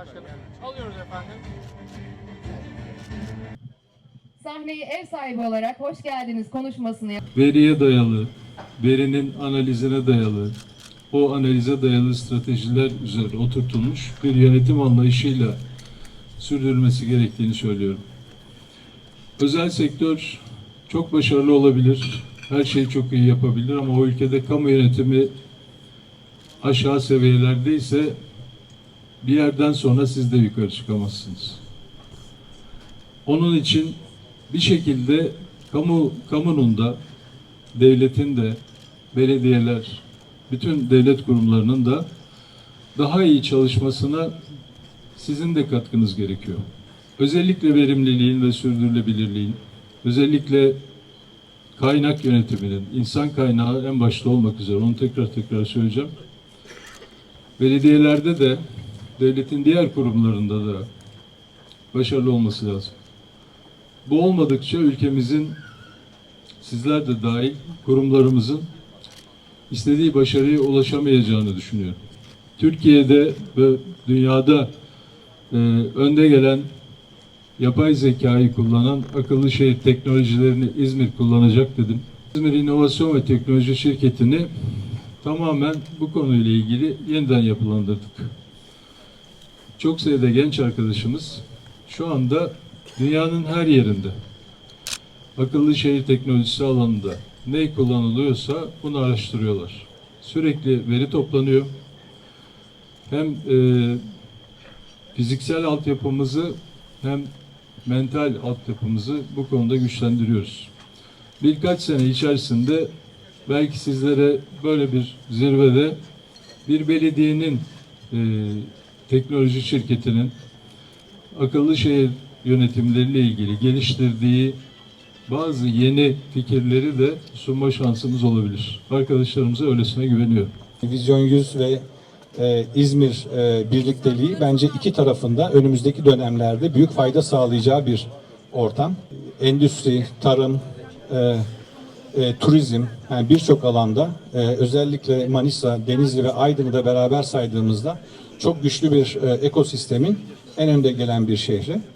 Başkanım. Alıyoruz efendim. Sahneyi ev sahibi olarak hoş geldiniz konuşmasını yap- veriye dayalı, verinin analizine dayalı, o analize dayalı stratejiler üzerine oturtulmuş bir yönetim anlayışıyla sürdürülmesi gerektiğini söylüyorum. Özel sektör çok başarılı olabilir, her şeyi çok iyi yapabilir ama o ülkede kamu yönetimi aşağı seviyelerde ise bir yerden sonra siz de yukarı çıkamazsınız. Onun için bir şekilde kamu kamunun da devletin de belediyeler bütün devlet kurumlarının da daha iyi çalışmasına sizin de katkınız gerekiyor. Özellikle verimliliğin ve sürdürülebilirliğin, özellikle kaynak yönetiminin, insan kaynağı en başta olmak üzere onu tekrar tekrar söyleyeceğim. Belediyelerde de devletin diğer kurumlarında da başarılı olması lazım. Bu olmadıkça ülkemizin sizler de dahil kurumlarımızın istediği başarıya ulaşamayacağını düşünüyorum. Türkiye'de ve dünyada e, önde gelen yapay zekayı kullanan akıllı şehir teknolojilerini İzmir kullanacak dedim. İzmir İnovasyon ve Teknoloji Şirketi'ni tamamen bu konuyla ilgili yeniden yapılandırdık. Çok sayıda genç arkadaşımız şu anda dünyanın her yerinde akıllı şehir teknolojisi alanında ne kullanılıyorsa bunu araştırıyorlar. Sürekli veri toplanıyor. Hem e, fiziksel altyapımızı hem mental altyapımızı bu konuda güçlendiriyoruz. Birkaç sene içerisinde belki sizlere böyle bir zirvede bir belediyenin e, teknoloji şirketinin akıllı şehir yönetimleriyle ilgili geliştirdiği bazı yeni fikirleri de sunma şansımız olabilir. Arkadaşlarımıza öylesine güveniyorum. Vizyon 100 ve e, İzmir e, birlikteliği bence iki tarafında önümüzdeki dönemlerde büyük fayda sağlayacağı bir ortam. Endüstri, tarım, e, e, turizm yani birçok alanda e, özellikle Manisa, Denizli ve Aydın'ı da beraber saydığımızda çok güçlü bir e, ekosistemin en önde gelen bir şehri.